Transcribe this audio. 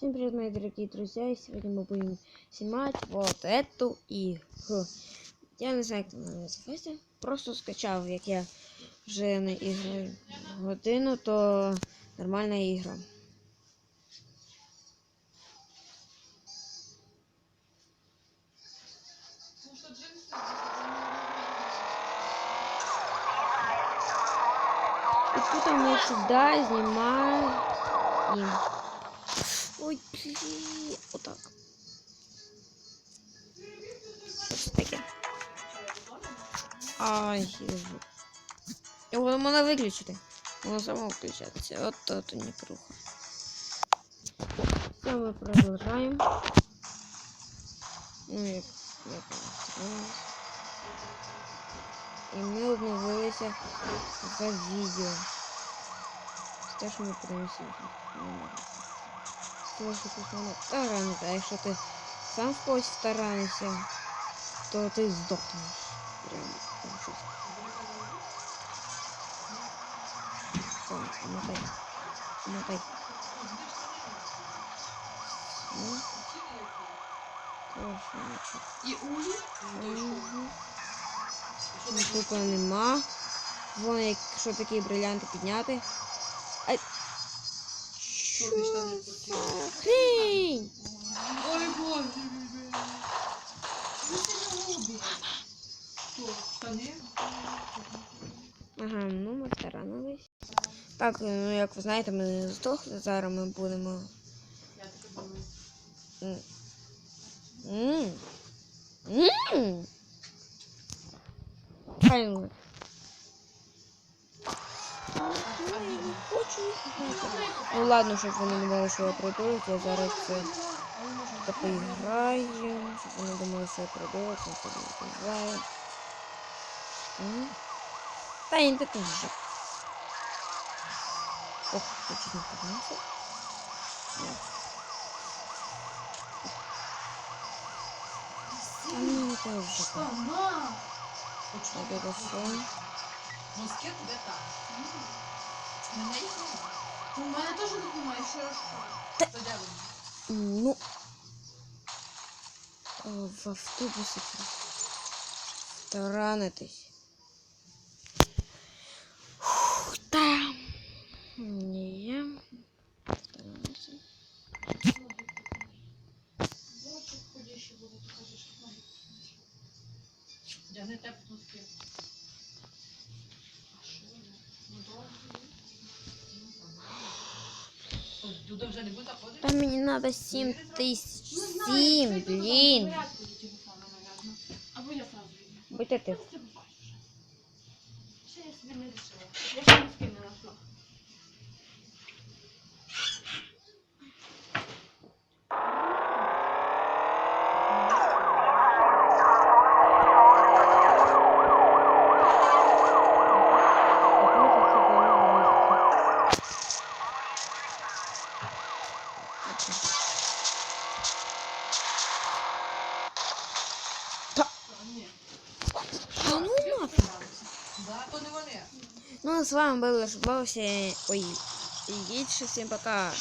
Всем привет, мои дорогие друзья! И сегодня мы будем снимать вот эту игру. Я не знаю, як вона називається. Просто скачав, як я вже не іграю годину, то нормальна ігра. И тут мы всегда снимаем. Ой, блин, вот так. Що це таке? Ай, єжу. Його можна виключити. Воно само включається. От то то не круха. Все, ми продовжаємо. Ну, як, як воно І ми обновилися за відео. Це те, що ми принесли. Тут мене таранити, а якщо ти сам в когось таранишся, то ти здохнеш. Прям там щось. Так, мотай. Мотай. Ну. Хорошо. І улі? Мгм. Тут нема. Вон, якщо такі брилянти підняти. Ай. Ти штани крутила? Хрінь! Ой, боже, любе. Що ти робиш? Що? Ага, ну ми старанились. Так, ну як ви знаєте, ми не здохли. Зараз ми будемо. Я таке думаю. М. М. М. Ну ладно, щоб вони думали, що я пройду, я зараз це та поіграю, щоб вони думали, що я пройду, я це не поіграю. Та й не так вже. Ох, я чуть не поднялся. А мені теж вже. Так, это все. Носки тебе так. Мене їх немає. У мене теж тут немає, що ж. Та де вони? Ну. а, В автобусі таранитись. Фух, Та. Ні. Таранитися. Я не те носки. А що я? Ну добре. А мне надо 7 тысяч. 7, блин. Вот это. Ну, а с вами был Лошадбовся. Ой, и всем пока.